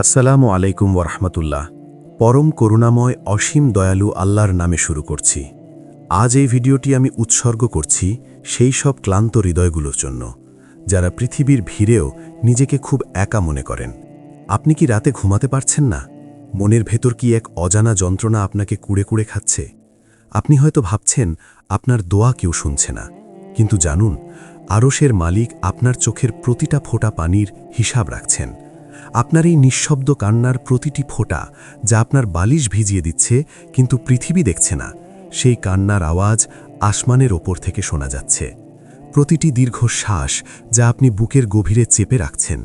আসসালামু আলাইকুম ওরহমতুল্লাহ পরম করুণাময় অসীম দয়ালু আল্লাহর নামে শুরু করছি। আজ এই ভিডিওটি আমি উৎসর্গ করছি সেই সব ক্লান্ত হৃদয়গুলোর জন্য, যারা পৃথিবীর ভিড়েও নিজেকে খুব একা মনে করেন। আপনি কি রাতে ঘুমাতে পারছেন না? মনের ভেতর কি এক অজানা যন্ত্রণা আপনাকে কুড়ে কুড়ে খাচ্ছে? আপনি হয়তো ভাবছেন, আপনার দোয়া কেউ শুনছে না। কিন্তু জানুন, আরশের মালিক আপনার চোখের প্রতিটা ফোঁটা পানির হিসাব রাখছেন। আপনার এই নিঃশব্দ কান্নার প্রতিটি ফোঁটা যা আপনার বালিশ ভিজিয়ে দিচ্ছে কিন্তু পৃথিবী দেখছে না। সেই কান্নার আওয়াজ আসমানের ওপর থেকে শোনা যাচ্ছে। প্রতিটি দীর্ঘ শ্বাস যা আপনি বুকের গভীরে চেপে রাখছেন,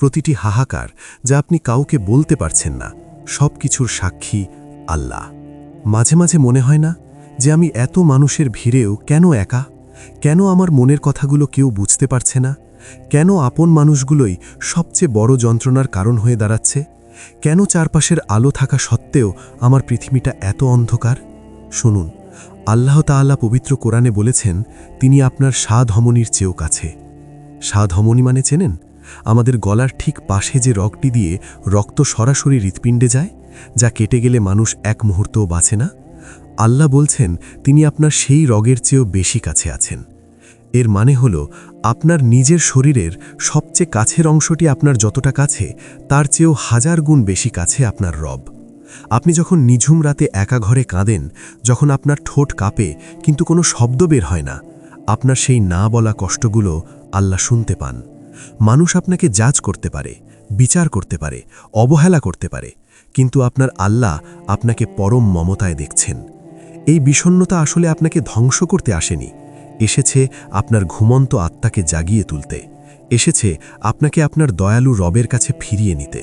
প্রতিটি হাহাকার যা আপনি কাউকে বলতে পারছেন না সব কিছুর সাক্ষী আল্লাহ। মাঝে মাঝে মনে হয় না যে আমি এত মানুষের ভিড়েও কেন একা? কেন আমার মনের কথাগুলো কেউ বুঝতে পারছে না? কেন আপন মানুষগুলোই সবচেয়ে বড় যন্ত্রণার কারণ হয়ে দাঁড়াচ্ছে? কেন চারপাশের আলো থাকা সত্ত্বেও আমার পৃথিবীটা এত অন্ধকার? শুনুন, আল্লাহ তাআলা পবিত্র কোরআনে বলেছেন, তিনি আপনার হমনির চেয়েও কাছে। হমনি মানে চেনেন? আমাদের গলার ঠিক পাশে যে রগটি দিয়ে রক্ত সরাসরি হৃৎপিণ্ডে যায়, যা কেটে গেলে মানুষ এক মুহূর্তও বাঁচে না? আল্লাহ বলছেন, তিনি আপনার সেই রগের চেয়েও বেশি কাছে আছেন। এর মানে হল, আপনার নিজের শরীরের সবচেয়ে কাছের অংশটি আপনার যতটা কাছে, তার চেয়েও হাজার গুণ বেশি কাছে আপনার রব। আপনি যখন নিঝুম রাতে একা ঘরে কাঁদেন, যখন আপনার ঠোঁট কাঁপে, কিন্তু কোনো শব্দ বের হয় না, আপনার সেই না বলা কষ্টগুলো আল্লাহ শুনতে পান। মানুষ আপনাকে জাজ করতে পারে, বিচার করতে পারে, অবহেলা করতে পারে, কিন্তু আপনার আল্লাহ আপনাকে পরম মমতায় দেখছেন। এই বিষণ্নতা আসলে আপনাকে ধ্বংস করতে আসেনি। এসেছে আপনার ঘুমন্ত আত্মাকে জাগিয়ে তুলতে। এসেছে আপনাকে আপনার দয়ালু রবের কাছে ফিরিয়ে নিতে।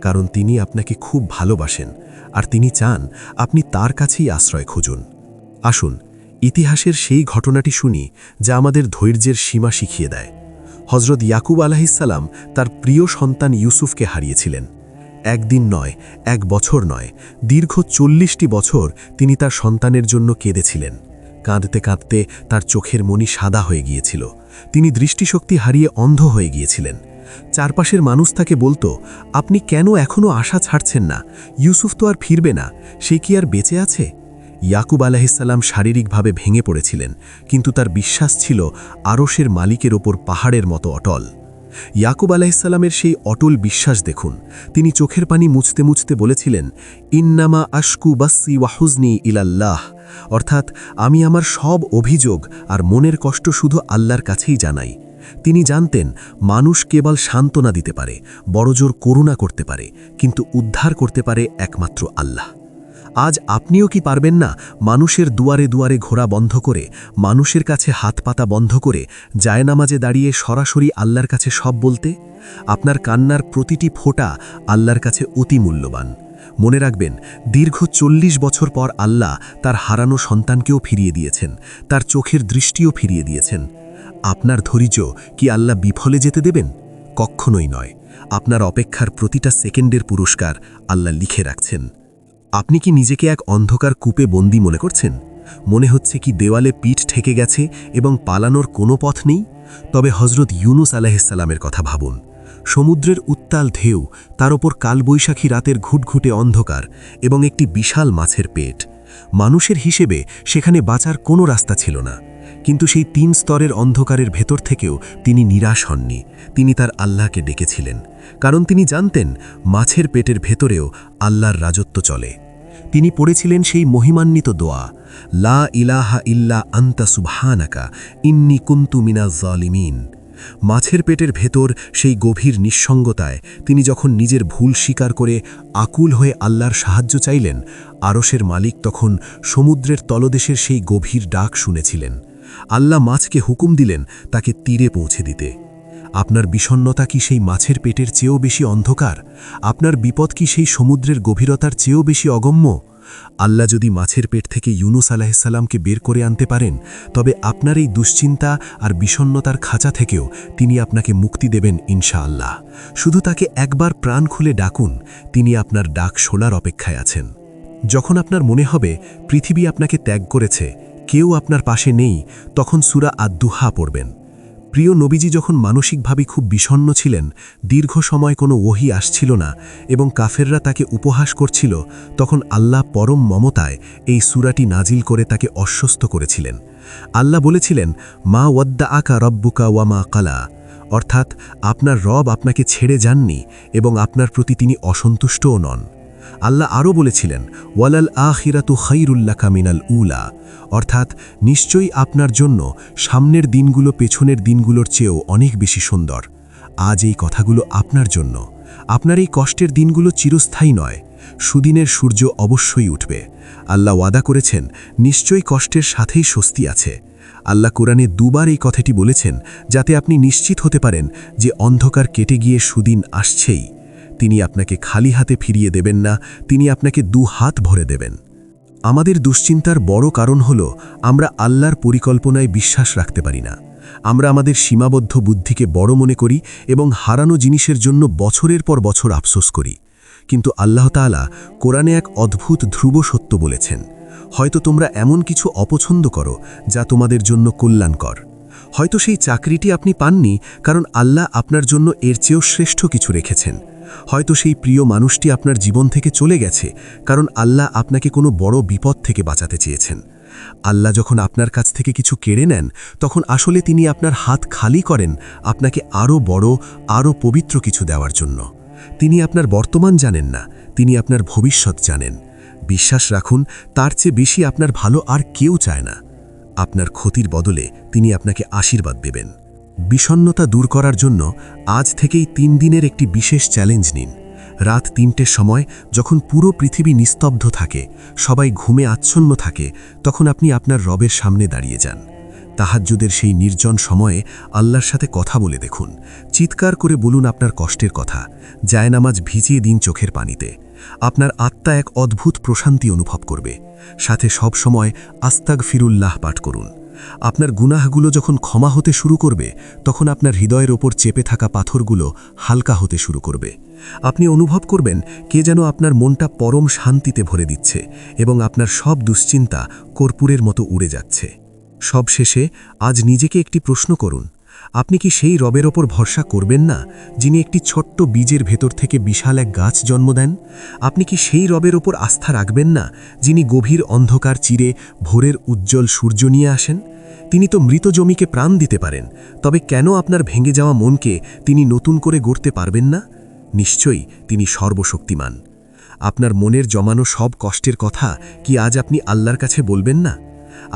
কারণ তিনি আপনাকে খুব ভালোবাসেন, আর তিনি চান আপনি তার কাছেই আশ্রয় খুঁজুন। আসুন, ইতিহাসের সেই ঘটনাটি শুনি যা আমাদের ধৈর্যের সীমা শিখিয়ে দেয়। হজরত ইয়াকুব আলাহিসাল্লাম তার প্রিয় সন্তান ইউসুফকে হারিয়েছিলেন। একদিন নয়, এক বছর নয়, দীর্ঘ চল্লিশটি বছর তিনি তার সন্তানের জন্য কেঁদেছিলেন। কাঁদতে কাঁদতে তার চোখের মনি সাদা হয়ে গিয়েছিল। তিনি দৃষ্টিশক্তি হারিয়ে অন্ধ হয়ে গিয়েছিলেন। চারপাশের মানুষ তাকে বলতো, আপনি কেন এখনও আশা ছাড়ছেন না? ইউসুফ তো আর ফিরবে না, সে কি আর বেঁচে আছে? ইয়াকুব আলাহিসাল্লাম শারীরিকভাবে ভেঙে পড়েছিলেন, কিন্তু তার বিশ্বাস ছিল আরশের মালিকের ওপর পাহাড়ের মতো অটল। ইয়াকুব আলাহিসাল্লামের সেই অটল বিশ্বাস দেখুন। তিনি চোখের পানি মুছতে মুছতে বলেছিলেন, ইন্নামা আশকু বাসি ওয়াহুজনি ইলাল্লাহ। অর্থাৎ, আমি আমার সব অভিযোগ আর মনের কষ্ট শুধু আল্লাহর কাছেই জানাই। তিনি জানতেন, মানুষ কেবল সান্ত্বনা দিতে পারে, বড়জোর করুণা করতে পারে, কিন্তু উদ্ধার করতে পারে একমাত্র আল্লাহ। আজ আপনিও কি পারবেন না মানুষের দুয়ারে দুয়ারে ঘোরা বন্ধ করে, মানুষের কাছে হাত পাতা বন্ধ করে, জায়নামাজে দাঁড়িয়ে সরাসরি আল্লাহর কাছে সব বলতে? আপনার কান্নার প্রতিটি ফোঁটা আল্লাহর কাছে অতি মূল্যবান। মনে রাখবেন, দীর্ঘ চল্লিশ বছর পর আল্লাহ তার হারানো সন্তানকেও ফিরিয়ে দিয়েছেন, তার চোখের দৃষ্টিও ফিরিয়ে দিয়েছেন। আপনার ধৈর্য কি আল্লাহ বিফলে যেতে দেবেন? কখনোই নয়। আপনার অপেক্ষার প্রতিটা সেকেন্ডের পুরস্কার আল্লাহ লিখে রাখছেন। আপনি কি নিজেকে এক অন্ধকার কূপে বন্দি মনে করছেন? মনে হচ্ছে কি দেওয়ালে পিঠ ঠেকে গেছে এবং পালানোর কোনো পথ নেই? তবে হজরত ইউনুস আলাহিসাল্লামের কথা ভাবুন। সমুদ্রের উত্তাল ঢেউ, তার ওপর কালবৈশাখী রাতের ঘুটঘুটে অন্ধকার এবং একটি বিশাল মাছের পেট। মানুষের হিসেবে সেখানে বাঁচার কোনো রাস্তা ছিল না। কিন্তু সেই তিন স্তরের অন্ধকারের ভেতর থেকেও তিনি নিরাশ হননি। তিনি তার আল্লাহকে ডেকেছিলেন, কারণ তিনি জানতেন মাছের পেটের ভেতরেও আল্লাহর রাজত্ব চলে। তিনি পড়েছিলেন সেই মহিমান্বিত দোয়া, লা ইলাহা ইল্লা আন্তা সুবহানাকা, ইন্নি কুন্তু মিনা জলিমিন। মাছের পেটের ভেতর সেই গভীর নিঃসঙ্গতায় তিনি যখন নিজের ভুল স্বীকার করে আকুল হয়ে আল্লাহর সাহায্য চাইলেন আরসের মালিক তখন সমুদ্রের তলদেশের সেই গভীর ডাক শুনেছিলেন। আল্লাহ মাছকে হুকুম দিলেন তাকে তীরে পৌঁছে দিতে। আপনার বিষণ্নতা কি সেই মাছের পেটের চেয়েও বেশি অন্ধকার? আপনার বিপদ কি সেই সমুদ্রের গভীরতার চেয়েও বেশি অগম্য? আল্লাহ যদি মাছের পেট থেকে ইউনুস আলাহিসাল্লামকে বের করে আনতে পারেন, তবে আপনার এই দুশ্চিন্তা আর বিষণ্নতার খাঁচা থেকেও তিনি আপনাকে মুক্তি দেবেন ইনশাআল্লাহ। শুধু তাকে একবার প্রাণ খুলে ডাকুন, তিনি আপনার ডাক শোনার অপেক্ষায় আছেন। যখন আপনার মনে হবে পৃথিবী আপনাকে ত্যাগ করেছে কেউ আপনার পাশে নেই, তখন সুরা আদ্দুহা পড়বেন। প্রিয় নবীজি যখন মানসিকভাবে খুব বিষণ্ণ ছিলেন, দীর্ঘ সময় কোনো ওহি আসছিল না এবং কাফেররা তাকে উপহাস করছিল, তখন আল্লাহ পরম মমতায় এই সুরাটি নাজিল করে তাকে অস্বস্ত করেছিলেন। আল্লাহ বলেছিলেন, মা ওয়াদ্দা আকা রব্বুকা ওয়া মা কালা। অর্থাৎ, আপনার রব আপনাকে ছেড়ে যাননি এবং আপনার প্রতি তিনি অসন্তুষ্টও নন। আল্লাহ আরও বলেছিলেন, ওয়ালাল আখিরাতু খৈরুল্লাকা মিনাল উলা অর্থাৎ নিশ্চয়ই আপনার জন্য সামনের দিনগুলো পেছনের দিনগুলোর চেয়েও অনেক বেশি সুন্দর। আজ এই কথাগুলো আপনার জন্য। আপনার এই কষ্টের দিনগুলো চিরস্থায়ী নয়। সুদিনের সূর্য অবশ্যই উঠবে। আল্লাহ ওয়াদা করেছেন, নিশ্চয়ই কষ্টের সাথেই স্বস্তি আছে। আল্লাহ কোরআনে দুবার এই কথাটি বলেছেন, যাতে আপনি নিশ্চিত হতে পারেন যে অন্ধকার কেটে গিয়ে সুদিন আসছেই। তিনি আপনাকে খালি হাতে ফিরিয়ে দেবেন না, তিনি আপনাকে দু হাত ভরে দেবেন। আমাদের দুশ্চিন্তার বড় কারণ হল, আমরা আল্লাহর পরিকল্পনায় বিশ্বাস রাখতে পারি না। আমরা আমাদের সীমাবদ্ধ বুদ্ধিকে বড় মনে করি এবং হারানো জিনিসের জন্য বছরের পর বছর আফসোস করি। কিন্তু আল্লাহ তাআলা কোরআনে এক অদ্ভুত ধ্রুব সত্য বলেছেন, হয়তো তোমরা এমন কিছু অপছন্দ করো যা তোমাদের জন্য কল্যাণকর। হয়তো সেই চাকরিটি আপনি পাননি কারণ আল্লাহ আপনার জন্য এর চেয়েও শ্রেষ্ঠ কিছু রেখেছেন। হয়তো সেই প্রিয় মানুষটি আপনার জীবন থেকে চলে গেছে, কারণ আল্লাহ আপনাকে কোনো বড় বিপদ থেকে বাঁচাতে চেয়েছেন। আল্লাহ যখন আপনার কাছ থেকে কিছু কেড়ে নেন, তখন আসলে তিনি আপনার হাত খালি করেন আপনাকে আরও বড়, আরও পবিত্র কিছু দেওয়ার জন্য। তিনি আপনার বর্তমান জানেন না, তিনি আপনার ভবিষ্যৎ জানেন। বিশ্বাস রাখুন, তার চেয়ে বেশি আপনার ভালো আর কেউ চায় না। আপনার ক্ষতির বদলে তিনি আপনাকে আশীর্বাদ দেবেন। বিষণ্নতা দূর করার জন্য আজ থেকেই তিন দিনের একটি বিশেষ চ্যালেঞ্জ নিন। রাত তিনটের সময় যখন পুরো পৃথিবী নিস্তব্ধ থাকে, সবাই ঘুমে আচ্ছন্ন থাকে, তখন আপনি আপনার রবের সামনে দাঁড়িয়ে যান। তাহাজ্জুদের সেই নির্জন সময়ে আল্লাহর সাথে কথা বলে দেখুন। চিৎকার করে বলুন আপনার কষ্টের কথা, জায়নামাজ ভিজিয়ে দিন চোখের পানিতে। আপনার আত্মা এক অদ্ভুত প্রশান্তি অনুভব করবে। সাথে সব সময় আস্তাগ ফিরুল্লাহ পাঠ করুন। আপনার গুনাহগুলো যখন ক্ষমা হতে শুরু করবে, তখন আপনার হৃদয়ের ওপর চেপে থাকা পাথরগুলো হালকা হতে শুরু করবে। আপনি অনুভব করবেন কে যেন আপনার মনটা পরম শান্তিতে ভরে দিচ্ছে এবং আপনার সব দুশ্চিন্তা কর্পূরের মতো উড়ে যাচ্ছে। সবশেষে আজ নিজেকে একটি প্রশ্ন করুন আপনি কি সেই রবের ওপর ভরসা করবেন না, যিনি একটি ছোট্ট বীজের ভেতর থেকে বিশাল এক গাছ জন্ম দেন? আপনি কি সেই রবের ওপর আস্থা রাখবেন না, যিনি গভীর অন্ধকার চিরে ভোরের উজ্জ্বল সূর্য নিয়ে আসেন? তিনি তো মৃত জমিকে প্রাণ দিতে পারেন, তবে কেন আপনার ভেঙে যাওয়া মনকে তিনি নতুন করে গড়তে পারবেন না? নিশ্চয়ই তিনি সর্বশক্তিমান। আপনার মনের জমানো সব কষ্টের কথা কি আজ আপনি আল্লাহর কাছে বলবেন না?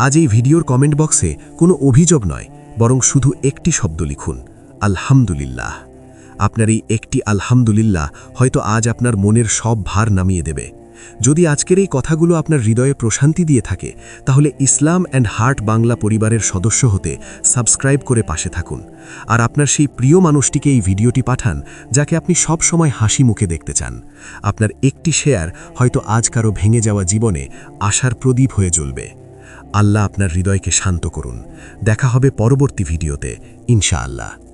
আজ এই ভিডিওর কমেন্ট বক্সে কোনো অভিযোগ নয় বরং শুধু একটি শব্দ লিখুন, আলহামদুলিল্লাহ। আপনার এই একটি আলহামদুলিল্লাহ হয়তো আজ আপনার মনের সব ভার নামিয়ে দেবে। যদি আজকের এই কথাগুলো আপনার হৃদয়ে প্রশান্তি দিয়ে থাকে, তাহলে ইসলাম অ্যান্ড হার্ট বাংলা পরিবারের সদস্য হতে সাবস্ক্রাইব করে পাশে থাকুন। আর আপনার সেই প্রিয় মানুষটিকে এই ভিডিওটি পাঠান, যাকে আপনি সব সময় হাসি মুখে দেখতে চান। আপনার একটি শেয়ার হয়তো আজ কারও ভেঙে যাওয়া জীবনে আশার প্রদীপ হয়ে জ্বলবে। আল্লাহ আপনার হৃদয়কে শান্ত করুন। দেখা হবে পরবর্তী ভিডিওতে। ইনশাআল্লাহ।